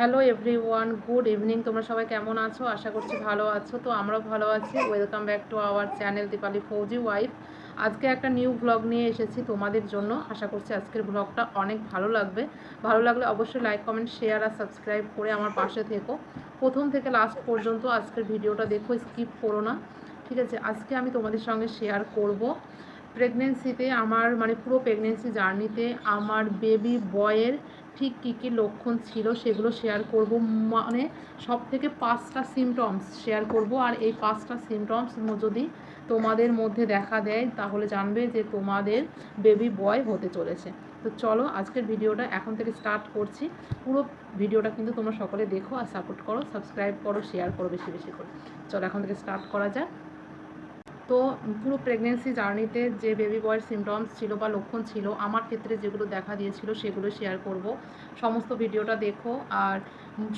Hello everyone, good evening. তোমরা সবাই কেমন আছো? আশা করছি ভালো আছো। তো আমরাও ভালো আছি। Welcome back to our channel Dipali Fauji wife. আজকে একটা নিউ ব্লগ নিয়ে এসেছি তোমাদের জন্য। আশা করছি আজকের ব্লগটা অনেক ভালো লাগবে। ভালো লাগলে অবশ্যই লাইক, কমেন্ট, শেয়ার আর সাবস্ক্রাইব করে আমার পাশে থেকো। প্রথম থেকে লাস্ট পর্যন্ত আজকের ভিডিওটা দেখো স্কিপ করো না। ঠিক আছে? আজকে আমি তোমাদের সঙ্গে শেয়ার করব। প্রেগনেন্সিতে আমার মানে পুরো প্রেগনেন্সি জার্নিতে আমার বেবি বয়ের ঠিক কী কী লক্ষণ ছিল সেগুলো শেয়ার করব। মানে সব থেকে পাঁচটা সিমটমস শেয়ার করব। আর এই পাঁচটা সিমটমস যদি তোমাদের মধ্যে দেখা দেয়, তাহলে জানবে যে তোমাদের বেবি বয় হতে চলেছে। তো চলো আজকের ভিডিওটা এখন থেকে স্টার্ট করছি। পুরো ভিডিওটা কিন্তু তোমরা সকলে দেখো আর সাপোর্ট করো সাবস্ক্রাইব করো শেয়ার করো বেশি বেশি করে। চলো এখন থেকে স্টার্ট করা যাক। তো পুরো প্রেগনেন্সি জার্নিতে যে বেবি বয়ের সিমটমস ছিল বা লক্ষণ ছিল, আমার ক্ষেত্রে যেগুলো দেখা দিয়েছিল সেগুলো শেয়ার করব। সমস্ত ভিডিওটা দেখো। আর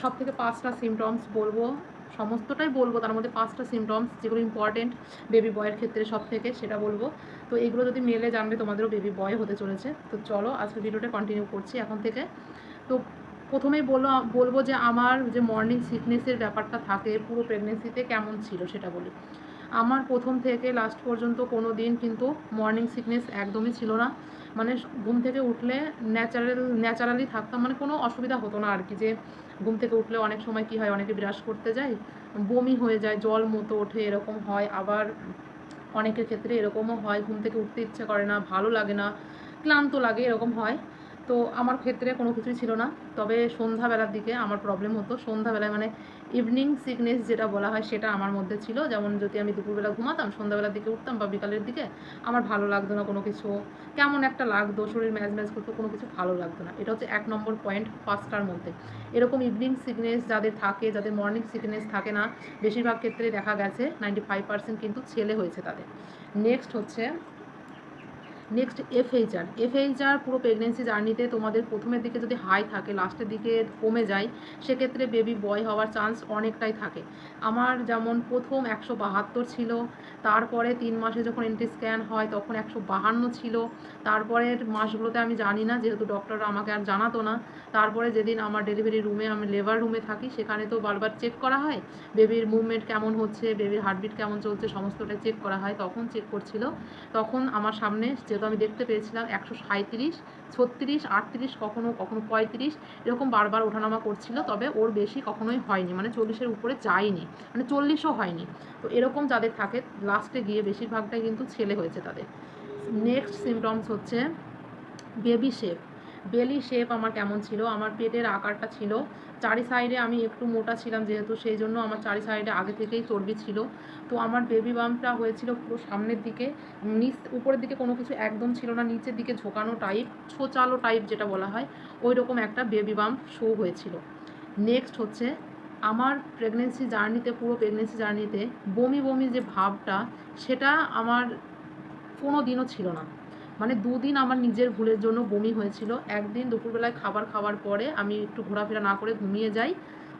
সব থেকে পাঁচটা সিমটমস বলব, সমস্তটাই বলব, তার মধ্যে পাঁচটা সিমটমস যেগুলো ইম্পর্টেন্ট বেবি বয়ের ক্ষেত্রে সব থেকে সেটা বলব। তো এগুলো যদি মেলে জানবে তোমাদেরও বেবি বয় হতে চলেছে। তো চলো, আজকে ভিডিওটা কন্টিনিউ করছি এখন থেকে। তো প্রথমেই বলল বলব যে আমার যে মর্নিং সিকনেসের ব্যাপারটা থাকে পুরো প্রেগনেন্সিতে কেমন ছিল সেটা বলি। আমার প্রথম থেকে লাস্ট পর্যন্ত কোনো দিন কিন্তু মর্নিং সিকনেস একদমই ছিল না। মানে ঘুম থেকে উঠলে ন্যাচারাল ন্যাচারালি থাকতাম মানে কোনো অসুবিধা হতো না আর কি যে ঘুম থেকে উঠলে অনেক সময় কি হয়, অনেকে ব্রাশ করতে যায়, বমি হয়ে যায়, জল মতো ওঠে, এরকম হয়। আবার অনেকের ক্ষেত্রে এরকমও হয়, ঘুম থেকে উঠতে ইচ্ছে করে না, ভালো লাগে না, ক্লান্ত লাগে, এরকম হয়। তো আমার ক্ষেত্রে কোনো কিছুই ছিল না। তবে সন্ধ্যাবেলার দিকে আমার প্রবলেম হতো। সন্ধ্যাবেলায় মানে ইভিনিং সিকনেস যেটা বলা হয় সেটা আমার মধ্যে ছিল। যেমন যদি আমি দুপুরবেলা ঘুমাতাম, সন্ধ্যাবেলার দিকে উঠতাম বা বিকালের দিকে, আমার ভালো লাগতো না কোনো কিছু। কেমন একটা লাগতো, শরীর ম্যাজ ম্যাজ করতো, কোনো কিছু ভালো লাগতো না। এটা হচ্ছে এক নম্বর পয়েন্ট পাঁচটার মধ্যে। এরকম ইভিনিং সিকনেস যাদের থাকে, যাদের মর্নিং সিকনেস থাকে না, বেশিরভাগ ক্ষেত্রে দেখা গেছে নাইনটি ফাইভ পার্সেন্ট কিন্তু ছেলে হয়েছে তাদের। নেক্সট হচ্ছে নেক্সট এফএইচআর এফএইচআর পুরো প্রেগনেন্সি জার্নিতে তোমাদের প্রথমের দিকে যদি হাই থাকে লাস্টের দিকে কমে যায়, সেক্ষেত্রে বেবি বয় হওয়ার চান্স অনেকটাই থাকে। আমার যেমন প্রথম একশো বাহাত্তর ছিল, তারপরে তিন মাসে যখন এন্টি স্ক্যান হয়, তখন একশো বাহান্ন ছিল। তারপরের মাসগুলোতে আমি জানি না, যেহেতু ডক্টররা আমাকে আর জানাতো না। তারপরে যেদিন আমার ডেলিভারি রুমে আমি লেবার রুমে থাকি, সেখানে তো বারবার চেক করা হয়। বেবির মুভমেন্ট কেমন হচ্ছে বেবির হার্টবিট কেমন চলছে সমস্তটাই চেক করা হয়। তখন চেক করছিল। তখন আমার সামনে যেহেতু আমি দেখতে পেয়েছিলাম একশো সাঁত্রিশ ছত্রিশ, আটত্রিশ, কখনো কখনো পঁয়ত্রিশ, এরকম বারবার ওঠানামা করছিল, তবে ওর বেশি কখনোই হয়নি মানে চল্লিশের উপরে যায়নি মানে চল্লিশও হয়নি। তো এরকম যাদের থাকে লাস্টে গিয়ে বেশিরভাগটাই কিন্তু ছেলে হয়েছে তাদের। নেক্সট সিমটমস হচ্ছে বেবি শেপ বেলি শেপ আমার কেমন ছিল? আমার পেটের আকারটা ছিল। চারি সাইডে আমি একটু মোটা ছিলাম যেহেতু, সেই জন্য আমার চারি সাইডে আগে থেকেই চর্বি ছিল। তো আমার বেবি বামটা হয়েছিল পুরো সামনের দিকে। নিচ, উপরের দিকে কোনো কিছু একদম ছিল না। নিচের দিকে ঝোঁকানো টাইপ ছোচালো টাইপ যেটা বলা হয় ওই রকম একটা বেবি বাম শো হয়েছিল। নেক্সট হচ্ছে, আমার প্রেগনেন্সি জার্নিতে পুরো প্রেগনেন্সি জার্নিতে বমি বমি যে ভাবটা, সেটা আমার কোনো দিনও ছিল না। মানে দুদিন আমার নিজের ভুলের জন্য বমি হয়েছিল। একদিন দুপুরবেলায় খাবার খাওয়ার পরে আমি একটু ঘোরাফেরা না করে ঘুমিয়ে যাই।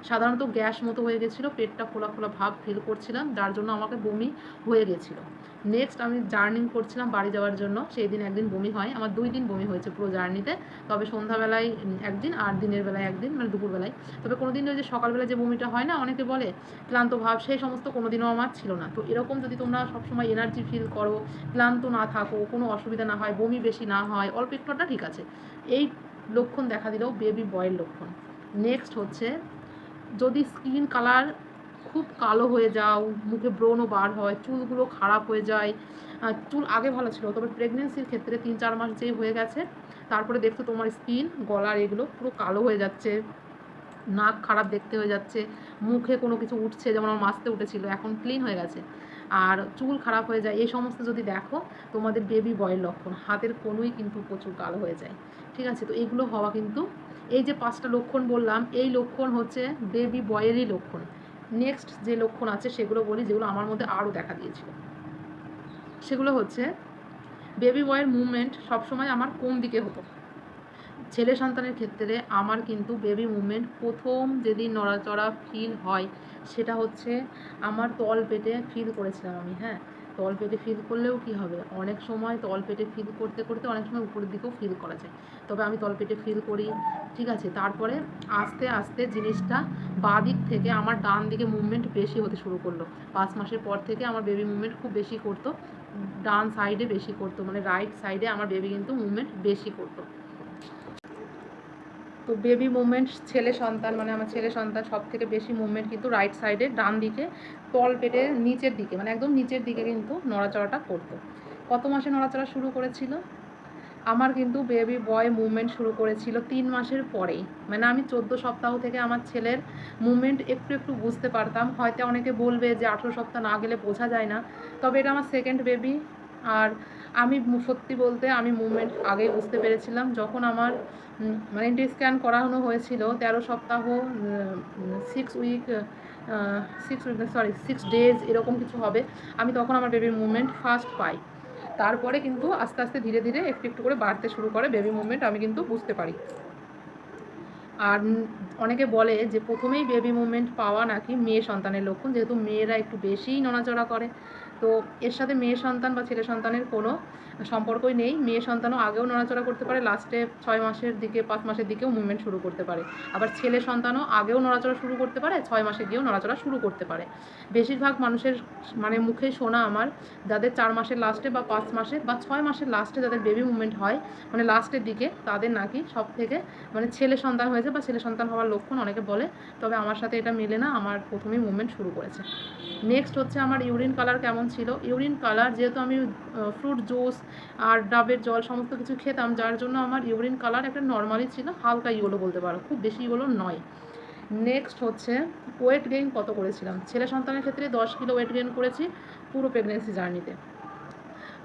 সাধারণত গ্যাস মতো হয়ে গেছিল, পেটটা খোলা খোলা ভাব ফিল করছিলাম, যার জন্য আমাকে বমি হয়ে গেছিল। নেক্সট আমি জার্নিং করছিলাম বাড়ি যাওয়ার জন্য সেই দিন একদিন বমি হয়, আমার দুই দিন বমি হয়েছে পুরো জার্নিতে তবে সন্ধ্যাবেলায় একদিন আর দিনের বেলায় একদিন মানে দুপুরবেলায়। তবে কোনো দিন ওই যে সকালবেলায় যে বমিটা হয় না, অনেকে বলে ক্লান্ত ভাব, সেই সমস্ত কোনো দিনও আমার ছিল না। তো এরকম যদি তোমরা সবসময় এনার্জি ফিল করো, ক্লান্ত না থাকো, কোনো অসুবিধা না হয়, বমি বেশি না হয়, অল্প একটুটা ঠিক আছে। এই লক্ষণ দেখা দিলেও বেবি বয়ের লক্ষণ। নেক্সট হচ্ছে যদি স্কিন কালার খুব কালো হয়ে যাও, মুখে ব্রণও বার হয়, চুলগুলো খারাপ হয়ে যায় চুল আগে ভালো ছিল, তবে প্রেগনেন্সির ক্ষেত্রে তিন চার মাস যেই হয়ে গেছে, তারপরে দেখছ তোমার স্কিন, গলার এগুলো পুরো কালো হয়ে যাচ্ছে, নাক খারাপ দেখতে হয়ে যাচ্ছে, মুখে কোনো কিছু উঠছে, যেমন আমার মাছতে উঠেছিল, এখন ক্লিন হয়ে গেছে। আর চুল খারাপ হয়ে যায়, এই সমস্ত যদি দেখো, তোমাদের বেবি বয়ের লক্ষণ, হাতের কোনোই কিন্তু প্রচুর কালো হয়ে যায়, ঠিক আছে? তো এগুলো হওয়া কিন্তু এই যে পাঁচটা লক্ষণ বললাম, এই লক্ষণ হচ্ছে বেবি বয়েরই লক্ষণ। নেক্সট যে লক্ষণ আছে সেগুলো বলি, যেগুলো আমার মধ্যে আরও দেখা দিয়েছিল। সেগুলো হচ্ছে বেবি বয়ের মুভমেন্ট সবসময় আমার কোন দিকে হতো? ছেলে সন্তানের ক্ষেত্রে আমার কিন্তু বেবি মুভমেন্ট প্রথম যেদিন নড়াচড়া ফিল হয়, সেটা হচ্ছে আমার তল পেটে ফিল করেছিলাম আমি হ্যাঁ? তল পেটে ফিল করলেও কি হবে? অনেক সময় তল পেটে ফিল করতে করতে অনেক সময় উপরের দিকেও ফিল করা যায়। তবে আমি তল পেটে ফিল করি, ঠিক আছে? তারপরে আস্তে আস্তে জিনিসটা বাঁ দিক থেকে আমার ডান দিকে মুভমেন্ট বেশি হতে শুরু করল। পাঁচ মাসের পর থেকে আমার বেবি মুভমেন্ট খুব বেশি করতো, ডান সাইডে বেশি করতো মানে রাইট সাইডে আমার বেবি কিন্তু মুভমেন্ট বেশি করতো। তো বেবি মুভমেন্ট ছেলে সন্তান মানে আমার ছেলে সন্তান সব থেকে বেশি মুভমেন্ট কিন্তু রাইট সাইডে ডান দিকে তল পেটে নিচের দিকে মানে একদম নিচের দিকে কিন্তু নড়াচড়াটা করতো। কত মাসে নড়াচড়া শুরু করেছিল? আমার কিন্তু বেবি বয় মুভমেন্ট শুরু করেছিল তিন মাসের পরেই। মানে আমি চোদ্দ সপ্তাহ থেকে আমার ছেলের মুভমেন্ট একটু একটু বুঝতে পারতাম। হয়তো অনেকে বলবে যে আঠেরো সপ্তাহ না গেলে বোঝা যায় না। তবে এটা আমার সেকেন্ড বেবি আর আমি সত্যি বলতে আমি মুভমেন্ট আগেই বুঝতে পেরেছিলাম। যখন আমার মানে এনটি স্ক্যান করানো হয়েছিল, তেরো সপ্তাহ six week six week sorry six days এরকম কিছু হবে, আমি তখন আমার বেবির মুভমেন্ট ফার্স্ট পাই। তারপরে কিন্তু আস্তে আস্তে ধীরে ধীরে একটু একটু করে বাড়তে শুরু করে বেবি মুভমেন্ট আমি কিন্তু বুঝতে পারি। আর অনেকে বলে যে প্রথমেই বেবি মুভমেন্ট পাওয়া নাকি মেয়ে সন্তানের লক্ষণ, যেহেতু মেয়েরা একটু বেশিই নড়াচড়া করে। তো এর সাথে মেয়ে সন্তান বা ছেলে সন্তানের কোনো সম্পর্কই নেই। মেয়ে সন্তানও আগেও নড়াচড়া করতে পারে লাস্টে ছয় মাসের দিকে, পাঁচ মাসের দিকেও মুভমেন্ট শুরু করতে পারে। আবার ছেলে সন্তানও আগেও নড়াচড়া শুরু করতে পারে, ছয় মাসে গিয়েও নড়াচড়া শুরু করতে পারে। বেশিরভাগ মানুষের মানে মুখে শোনা আমার, যাদের চার মাসের লাস্টে বা পাঁচ মাসে বা ছয় মাসের লাস্টে যাদের বেবি মুভমেন্ট হয় মানে লাস্টের দিকে তাদের নাকি সব থেকে মানে ছেলে সন্তান হয়েছে বা ছেলে সন্তান হওয়ার লক্ষণ অনেকে বলে, তবে আমার সাথে এটা মিলে না, আমার প্রথমেই মুভমেন্ট শুরু করেছে। নেক্সট হচ্ছে আমার ইউরিন কালার কেমন ছিল। ইউরিন কালার যেহেতু আমি ফ্রুট, জুস আর ডাবের জল সমস্ত কিছু খেতাম, যার জন্য আমার ইউরিন কালার একটা নর্মালি ছিল, হালকা ইয়েলো বলতে পারো, খুব বেশি ইয়েলো নয়। নেক্সট হচ্ছে ওয়েট গেইন কত করেছিলাম? ছেলে সন্তানের ক্ষেত্রে দশ কিলো ওয়েট গেইন করেছি পুরো প্রেগনেন্সি জার্নিতে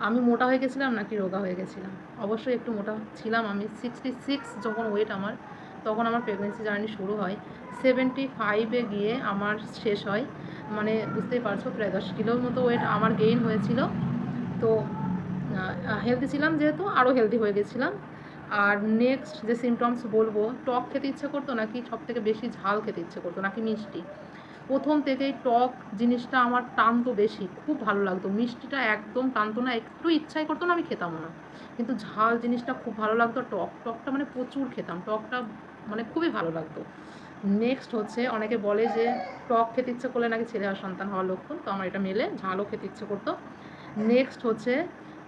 আমি মোটা হয়ে গেছিলাম নাকি রোগা হয়ে গেছিলাম? অবশ্যই একটু মোটা ছিলাম আমি। সিক্সটি সিক্স যখন ওয়েট আমার, তখন আমার প্রেগনেন্সি জার্নি শুরু হয়। সেভেন্টি ফাইভে গিয়ে আমার শেষ হয়। মানে বুঝতেই পারছ, প্রায় দশ কিলোর মতো ওয়েট আমার গেইন হয়েছিল। তো হেলদি ছিলাম যেহেতু আরও হেলদি হয়ে গেছিলাম। আর নেক্সট যে সিমটমস বলব, টক খেতে ইচ্ছে করতো নাকি সব থেকে বেশি ঝাল খেতে ইচ্ছে করতো নাকি মিষ্টি? প্রথম থেকেই টক জিনিসটা আমার টানতো বেশি, খুব ভালো লাগতো। মিষ্টিটা একদম টানতো না, একটু ইচ্ছাই করতো না, আমি খেতামও না। কিন্তু ঝাল জিনিসটা খুব ভালো লাগতো, টক, টকটা মানে প্রচুর খেতাম, টকটা মানে খুবই ভালো লাগতো। নেক্সট হচ্ছে, অনেকে বলে যে টক খেতে ইচ্ছে করলে নাকি ছেলে আর সন্তান হওয়ার লক্ষণ, তো আমার এটা মেলে, ঝালও খেতে ইচ্ছে করতো। নেক্সট হচ্ছে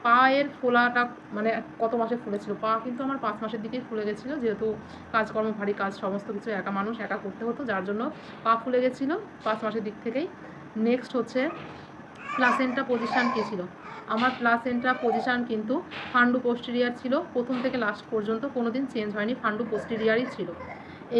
পায়ের ফোলাটা মানে কত মাসে ফুলেছিল? পা কিন্তু আমার পাঁচ মাসের দিকেই ফুলে গেছিল, যেহেতু কাজকর্ম, ভারী কাজ, সমস্ত কিছু একা মানুষ একা করতে হতো, যার জন্য পা ফুলে গেছিল পাঁচ মাসের দিক থেকেই। নেক্সট হচ্ছে প্লাসেন্টা পজিশান কী ছিল? আমার প্লাসেন্টা পজিশান কিন্তু ফান্ডু পোস্টেরিয়ার ছিল, প্রথম থেকে লাস্ট পর্যন্ত কোনো দিন চেঞ্জ হয়নি, ফান্ডু পোস্টেরিয়ারই ছিল।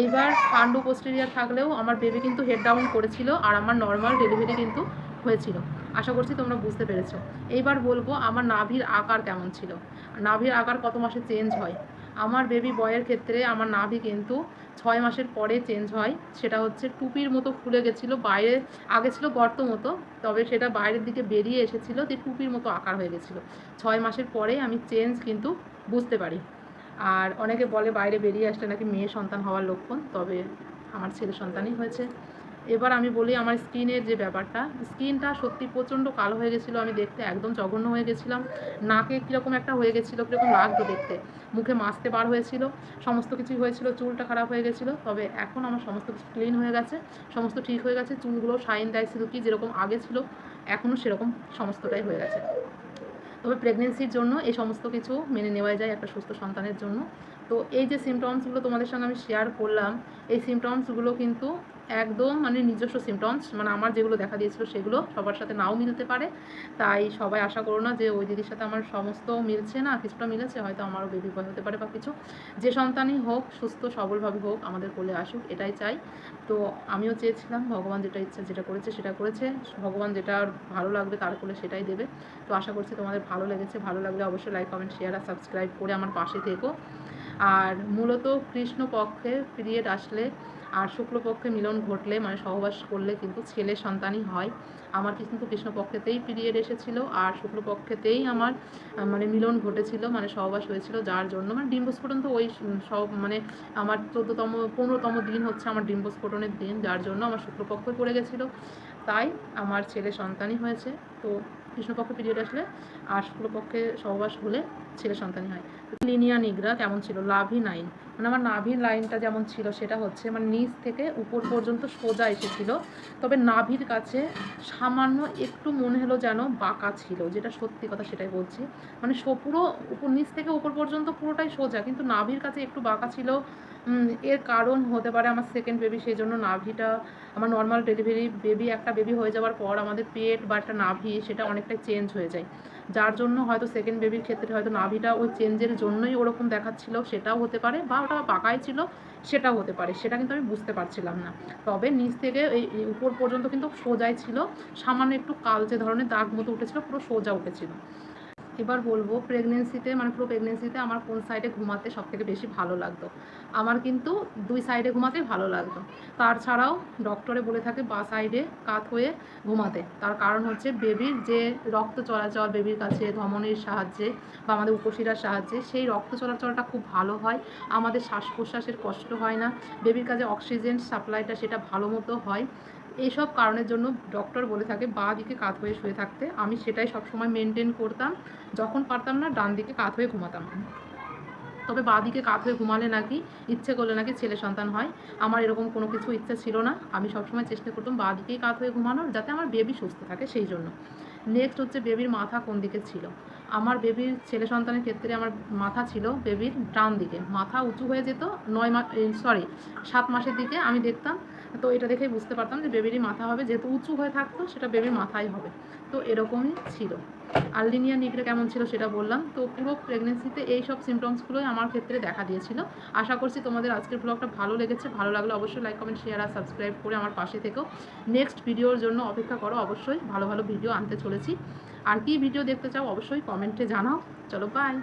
এইবার ফান্ডু পোস্টেরিয়ার থাকলেও আমার বেবি কিন্তু হেড ডাউন করেছিল আর আমার নর্মাল ডেলিভারি কিন্তু হয়েছিল। আশা করছি তোমরা বুঝতে পেরেছ। এইবার বলব, আমার নাভির আকার কেমন ছিল? নাভির আকার কত মাসে চেঞ্জ হয়? আমার বেবি বয়ের ক্ষেত্রে আমার নাভি কিন্তু ছয় মাসের পরে চেঞ্জ হয়। সেটা হচ্ছে টুপির মতো ফুলে গেছিল, বাইরে, আগে ছিল গর্ত মতো, তবে সেটা বাইরের দিকে বেরিয়ে এসেছিল, দিয়ে টুপির মতো আকার হয়ে গেছিল। ছয় মাসের পরে আমি চেঞ্জ কিন্তু বুঝতে পারি। আর অনেকে বলে বাইরে বেরিয়ে আসলে নাকি মেয়ে সন্তান হওয়ার লক্ষণ, তবে আমার ছেলে সন্তানই হয়েছে। এবার আমি বলি আমার স্কিনের যে ব্যাপারটা, স্কিনটা সত্যি প্রচণ্ড কালো হয়ে গেছিল, আমি দেখতে একদম জঘন্য হয়ে গেছিলাম। নাকে কীরকম একটা হয়ে গেছিল, কীরকম লাগতো দেখতে। মুখে মাছতে বার হয়েছিল, সমস্ত কিছুই হয়েছিল, চুলটা খারাপ হয়ে গেছিল, তবে এখন আমার সমস্ত কিছু ক্লিন হয়ে গেছে, সমস্ত ঠিক হয়ে গেছে, চুলগুলো শাইন দেয় ছিল কি যেরকম আগে ছিল এখনও সেরকম সমস্তটাই হয়ে গেছে। তবে প্রেগনেন্সির জন্য এই সমস্ত কিছু মেনে নেওয়া যায় একটা সুস্থ সন্তানের জন্য। তো এই যে সিমটমসগুলো তোমাদের সঙ্গে আমি শেয়ার করলাম, এই সিমটমসগুলো কিন্তু একদম মানে নিজস্ব সিমটমস মানে আমার যেগুলো দেখা দিয়েছিল সেগুলো সবার সাথে নাও মিলতে পারে। তাই সবাই আশা করো না যে ওই দিদির সাথে আমার সমস্ত মিলছে না, কিছুটা মিলেছে, হয়তো আমারও বেবি বয় হতে পারে বা কিছু। যে সন্তানই হোক, সুস্থ, সবলভাবে হোক, আমাদের কোলে আসুক, এটাই চাই। তো আমিও চেয়েছিলাম, ভগবান যেটা ইচ্ছা যেটা করেছে সেটা করেছে, ভগবান যেটা ভালো লাগবে তার কোলে সেটাই দেবে। তো আশা করছি তোমাদের ভালো লেগেছে, ভালো লাগলে অবশ্যই লাইক কমেন্ট শেয়ার আর সাবস্ক্রাইব করে আমার পাশে থেকো। আর মূলত কৃষ্ণপক্ষে পিরিয়ড আসলে আর শুক্লপক্ষে মিলন ঘটলে মানে সহবাস করলে কিন্তু ছেলে সন্তানই হয়। আমার কিন্তু কৃষ্ণপক্ষেতেই পিরিয়ড এসেছিল আর শুক্লপক্ষেতেই আমার মানে মিলন ঘটেছিল মানে সহবাস হয়েছিল যার জন্য। মানে ডিম্বস্ফোটন তো ওই সব মানে আমার চোদ্দোতম, পনেরোতম দিন হচ্ছে আমার ডিম্বস্ফোটনের দিন, যার জন্য আমার শুক্লপক্ষে পড়ে গেছিল। তাই আমার ছেলে সন্তানই হয়েছে। তো কৃষ্ণপক্ষে পিরিয়ড আসলে আর শুক্লপক্ষে সহবাস হলে ছেলে সন্তানই হয়। লিনিয়া নিগ্রা কেমন ছিল? লাভি লাইন মানে আমার নাভির লাইনটা যেমন ছিল, সেটা হচ্ছে মানে নিচ থেকে উপর পর্যন্ত সোজা এসেছিল। তবে নাভির কাছে সামান্য একটু মনে হলো যেন বাঁকা ছিল, যেটা সত্যি কথা সেটাই বলছি। মানে পুরো উপর, নিচ থেকে উপর পর্যন্ত পুরোটাই সোজা, কিন্তু নাভির কাছে একটু বাঁকা ছিল। এর কারণ হতে পারে আমার সেকেন্ড বেবি সেই জন্য নাভিটা, আমার নর্মাল ডেলিভারি বেবি একটা বেবি হয়ে যাওয়ার পর আমাদের পেট বা একটা নাভি, সেটা অনেকটাই চেঞ্জ হয়ে যায়। যার জন্য হয়তো সেকেন্ড বেবির ক্ষেত্রে হয়তো নাভিটা ওই চেঞ্জের জন্যই ওরকম দেখাচ্ছিল, সেটাও হতে পারে বা ওটা বাঁকাই ছিল, সেটাও হতে পারে, সেটা কিন্তু আমি বুঝতে পারছিলাম না। তবে নিচ থেকে এই উপর পর্যন্ত কিন্তু সোজাই ছিল, সামান্য একটু কালচে ধরনের দাগ মতো উঠেছিল, পুরো সোজা উঠেছিল। এবার বলব প্রেগনেন্সিতে মানে পুরো প্রেগনেন্সিতে আমার কোন সাইডে ঘুমাতে সব থেকে বেশি ভালো লাগতো? আমার কিন্তু দুই সাইডে ঘুমাতেই ভালো লাগতো। তাছাড়াও ডক্টরে বলে থাকে, বা সাইডে কাত হয়ে ঘুমাতে। তার কারণ হচ্ছে বেবির যে রক্ত চলাচল বেবির কাছে ধমনের সাহায্যে বা আমাদের উপশিরার সাহায্যে, সেই রক্ত চলাচলটা খুব ভালো হয়। আমাদের শ্বাস প্রশ্বাসের কষ্ট হয় না। বেবির কাছে অক্সিজেন সাপ্লাইটা সেটা ভালো মতো হয়। এইসব কারণের জন্য ডক্টর বলে থাকে, বাঁ দিকে কাত হয়ে শুয়ে থাকতে। আমি সেটাই সবসময় মেনটেন করতাম। যখন পারতাম না, ডান দিকে কাত হয়ে ঘুমাতাম। তবে বাঁ দিকে কাত হয়ে ঘুমালে নাকি ইচ্ছে করলে নাকি ছেলে সন্তান হয়। আমার এরকম কোনো কিছু ইচ্ছা ছিল না। আমি সবসময় চেষ্টা করতাম বাঁ দিকেই কাত হয়ে ঘুমানোর, যাতে আমার বেবি সুস্থ থাকে সেই জন্য। নেক্সট হচ্ছে বেবির মাথা কোন দিকে ছিল? আমার বেবির ছেলে সন্তানের ক্ষেত্রে আমার মাথা ছিল বেবির ডান দিকে। মাথা উঁচু হয়ে যেত, নয় মাস সরি সাত মাসের দিকে আমি দেখতাম তো এটা দেখেই বুঝতে পারতাম যে বেবিরই মাথা হবে, যেহেতু উঁচু হয়ে থাকতো, সেটা বেবির মাথায় হবে। তো এরকমই ছিল। আর লিনিয়া নিগড়ে কেমন ছিল সেটা বললাম। তো পুরো প্রেগনেন্সিতে এই সব সিমটমসগুলোই আমার ক্ষেত্রে দেখা দিয়েছিল। আশা করছি তোমাদের আজকের ব্লগটা ভালো লেগেছে। ভালো লাগলে অবশ্যই লাইক কমেন্ট শেয়ার আর সাবস্ক্রাইব করে আমার পাশে থেকেও নেক্সট ভিডিওর জন্য অপেক্ষা করো। অবশ্যই ভালো ভালো ভিডিও আনতে চলেছি। আর কি ভিডিও দেখতে চাও অবশ্যই কমেন্টে জানাও। চলো বাই